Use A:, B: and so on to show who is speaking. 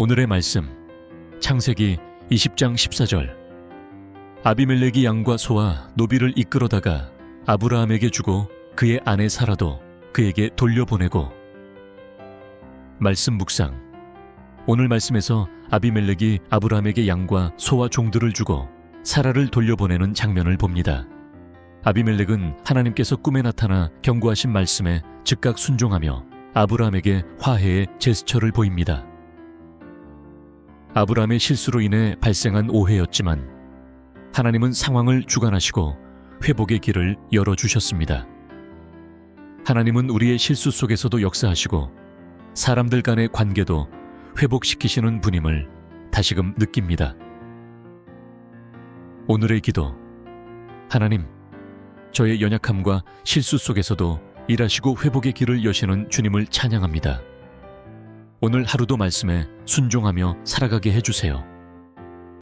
A: 오늘의 말씀 창세기 20장 14절 아비멜렉이 양과 소와 노비를 이끌어다가 아브라함에게 주고 그의 아내 사라도 그에게 돌려보내고 말씀 묵상 오늘 말씀에서 아비멜렉이 아브라함에게 양과 소와 종들을 주고 사라를 돌려보내는 장면을 봅니다. 아비멜렉은 하나님께서 꿈에 나타나 경고하신 말씀에 즉각 순종하며 아브라함에게 화해의 제스처를 보입니다. 아브라함의 실수로 인해 발생한 오해였지만 하나님은 상황을 주관하시고 회복의 길을 열어주셨습니다. 하나님은 우리의 실수 속에서도 역사하시고 사람들 간의 관계도 회복시키시는 분임을 다시금 느낍니다. 오늘의 기도 하나님, 저의 연약함과 실수 속에서도 일하시고 회복의 길을 여시는 주님을 찬양합니다. 오늘 하루도 말씀에 순종하며 살아가게 해주세요.